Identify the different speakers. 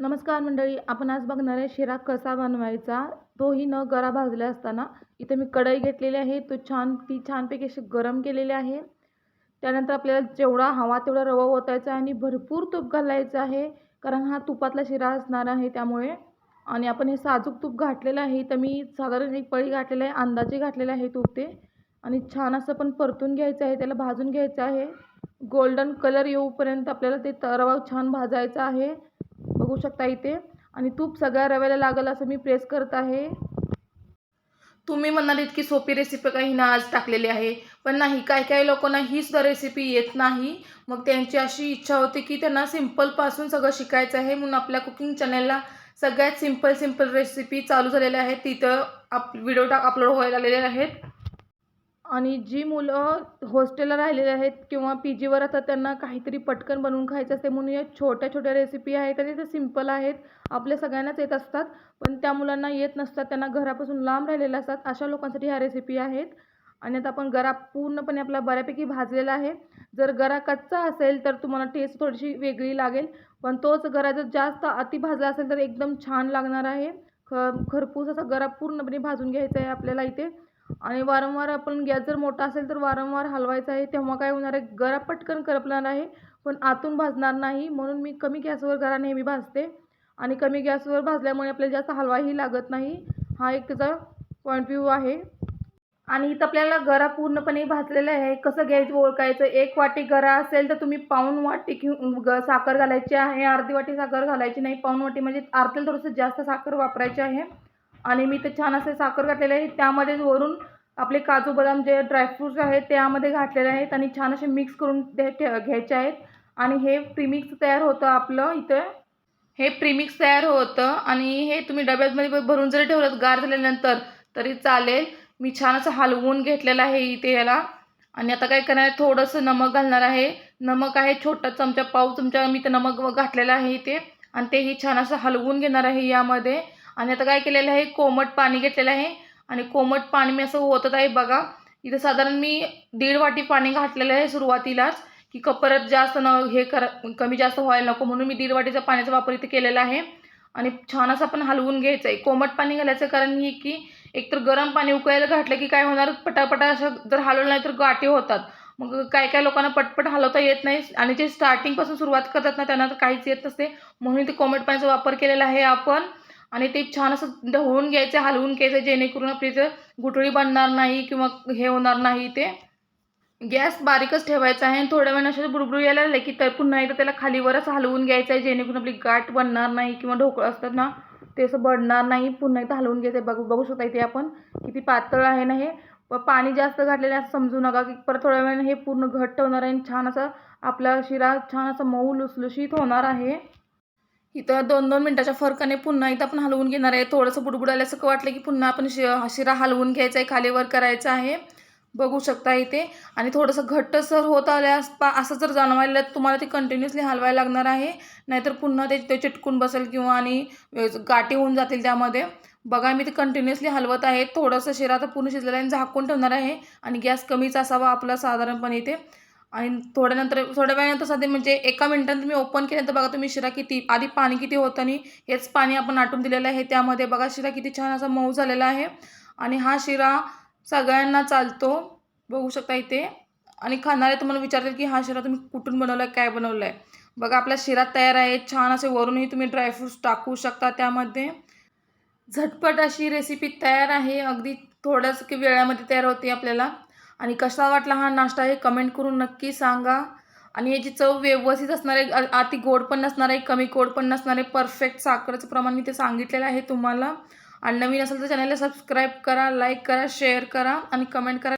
Speaker 1: नमस्कार मंडळी आपण आज बघणार आहे शिरा कसा बनवायचा? तोही न गरा भाजला असताना इथे मी कढई घेतलेली आहे तो छान ती छानपैकी अशी गरम केलेली आहे. त्यानंतर आपल्याला जेवढा हवा तेवढा रवा ओतायचा आहे आणि भरपूर तूप घालायचं आहे कारण हा तुपातला शिरा असणार आहे त्यामुळे. आणि आपण हे साजूक तूप घातलेलं आहे तर मी साधारण एक पळी घातलेलं आहे अंदाजे घातलेलं आहे तूप ते. आणि छान असं पण परतून घ्यायचं आहे त्याला भाजून घ्यायचं आहे. गोल्डन कलर येऊपर्यंत आपल्याला ते त- रवा छान भाजायचा आहे. बघू शकता इथे. आणि तूप सगळ्या रव्याला लागेल असं मी प्रेस करत आहे. तुम्ही म्हणाल इतकी सोपी रेसिपी काही ना आज टाकलेली आहे? पण नाही काही काही लोकांना ही सुद्धा रेसिपी येत नाही. मग त्यांची अशी इच्छा होती की त्यांना सिम्पलपासून सगळं शिकायचं आहे म्हणून आपल्या कुकिंग चॅनलला सगळ्यात सिंपल सिंपल रेसिपी चालू झालेल्या आहेत. तिथं आप व्हिडिओ टाक अपलोड व्हायला आलेले आहेत. आणि जी मुलं हॉस्टेलला राहिलेली आहेत किंवा पी जीवर असतात त्यांना काहीतरी पटकन बनवून खायचं असते म्हणून या छोट्या छोट्या रेसिपी आहेत आणि त्या सिंपल आहेत. आपल्या सगळ्यांनाच येत असतात पण त्या मुलांना येत नसतात त्यांना घरापासून लांब राहिलेले असतात अशा लोकांसाठी ह्या रेसिपी आहेत. आणि आता आपण गरा पूर्णपणे आपला बऱ्यापैकी भाजलेला आहे. जर गरा कच्चा असेल तर तुम्हाला टेस्ट थोडीशी वेगळी लागेल पण तोच गरा जर जास्त अति भाजला असेल तर एकदम छान लागणार आहे. ख खरपूस असा गरा पूर्णपणे भाजून घ्यायचा आहे आपल्याला इथे. आणि वारंवार आपण गॅस जर मोठा असेल तर वारंवार हलवायचा आहे. तेव्हा काय होणार आहे? गरा पटकन करपणार आहे पण आतून भाजणार नाही. म्हणून मी कमी गॅसवर गरा नेहमी भाजते. आणि कमी गॅसवर भाजल्यामुळे आपल्याला जास्त हलवाही लागत नाही. हा एक त्याचा पॉईंट व्ह्यू आहे. आणि इथं आपल्याला गरा पूर्णपणे भाजलेला आहे. कसं घ्यायचं ओळखायचं? एक वाटी गरा असेल तर तुम्ही पाऊण वाटी घेऊन ग साखर घालायची आहे. अर्धी वाटी साखर घालायची नाही. पाऊण वाटी म्हणजे अर्ध्याला थोडंसं जास्त साखर वापरायची आहे. आणि मी ते छान असे साखर घातलेले आहे. त्यामध्येच वरून आपले काजू बदाम जे ड्रायफ्रूट्स आहेत त्यामध्ये घातलेले आहेत आणि छान असे मिक्स करून ते ठे घ्यायचे आहेत. आणि हे प्रीमिक्स तयार होतं आपलं इथं. हे प्रीमिक्स तयार होतं आणि हे तुम्ही डब्यामध्ये भरून जरी ठेवलं गार झाल्यानंतर तरी चालेल. मी छान असं हलवून घेतलेलं आहे इथे याला. आणि आता काय करणार आहे थोडंसं नमक घालणार आहे. नमक आहे छोटा चमचा पाव चमचा मी ते नमक घातलेलं आहे इथे. आणि तेही छान असं हलवून घेणार आहे यामध्ये. आणि आता काय केलेलं आहे कोमट पाणी घेतलेलं आहे. आणि कोमट पाणी मी असं होतच आहे बघा. इथं साधारण मी दीड वाटी पाणी घातलेलं आहे सुरुवातीलाच की कपरत जास्त न हे कर कमी जास्त व्हायला नको म्हणून मी दीड वाटीचा पाण्याचा वापर इथे केलेला आहे. आणि छान असं आपण हलवून घ्यायचं आहे कोमट पाणी घालायचं कारण हे की एकतर गरम पाणी उकळायला घातलं की काय होणार पटापटा असं जर हलवलं नाही तर गाठी होतात. मग काय काय लोकांना पटपट हलवता येत नाही. आणि जे स्टार्टिंगपासून सुरुवात करतात ना त्यांना तर काहीच येत नसते. म्हणून ते कोमट पाण्याचा वापर केलेला आहे आपण. आणि ते छान असं ढवळून घ्यायचं हलवून घ्यायचं जेणेकरून आपली इथं गुठळी बनणार नाही किंवा हे होणार नाही ते. गॅस बारीकच ठेवायचा आहे आणि थोड्या वेळाने असं बुडबुड यायला लागले की तर पुन्हा एकदा त्याला खालीवरच हलवून घ्यायचं आहे जेणेकरून आपली गाठ बनणार नाही किंवा ढोकळं असतात ना ते असं बनणार नाही. पुन्हा एकदा हलवून घ्यायचं आहे. बघू बघू शकता इथे आपण किती पातळ आहे ना हे. पाणी जास्त घातलेलं आहे असं समजू नका की परत थोड्या वेळानं हे पूर्ण घट्ट होणार आहे आणि छान असं आपला शिरा छान असं मऊ लुसलुशीत होणार आहे. इथं दोन दोन मिनटाच्या फरकाने पुन्हा एकदा आपण हलवून घेणार आहे. थोडंसं बुडबुडाल्यासारखं वाटलं की पुन्हा आपण शि शिरा हलवून घ्यायचा आहे खालीवर करायचा आहे. बघू शकता इथे. आणि थोडंसं घट्टसर होत आल्यास पा असं जर जाणवायला तुम्हाला ते कंटिन्युअसली हलवायला लागणार आहे. नाहीतर पुन्हा ते ते चिटकून बसेल किंवा आणि गाठी होऊन जातील त्यामध्ये. बघा मी ते कंटिन्युअसली हलवत आहे. थोडंसं शिरा तर पूर्ण शिजलेलं आहे आणि झाकून ठेवणार आहे. आणि गॅस कमीच असावा आपला साधारणपणे इथे. आणि थोड्यानंतर थोड्या वेळानंतर सध्या म्हणजे एका मिनटानं तुम्ही ओपन केल्यानंतर बघा तुम्ही शिरा किती आधी पाणी किती होतं आणि हेच पाणी आपण आटून दिलेलं आहे. त्यामध्ये बघा शिरा किती छान असा मऊ झालेला आहे. आणि हा शिरा सगळ्यांना चालतो. बघू शकता इथे. आणि खाणारे तुम्हाला विचारतील की हा शिरा तुम्ही कुठून बनवला आहे काय बनवला आहे बघा आपला शिरा तयार आहे. छान असे वरूनही तुम्ही ड्रायफ्रूट्स टाकू शकता त्यामध्ये. झटपट अशी रेसिपी तयार आहे. अगदी थोड्याच की वेळामध्ये तयार होते आपल्याला. आणि कसा वाटला हा नाश्ता हे कमेंट करून नक्की सांगा. आणि याची चव व्यवस्थित असणार आहे अति गोड पण नसणार आहे कमी गोड पण नसणार आहे परफेक्ट साखरेचं प्रमाण मी ते सांगितलेलं आहे तुम्हाला. आणि नवीन असेल तर चॅनलला सबस्क्राईब करा लाईक करा शेअर करा आणि कमेंट करा.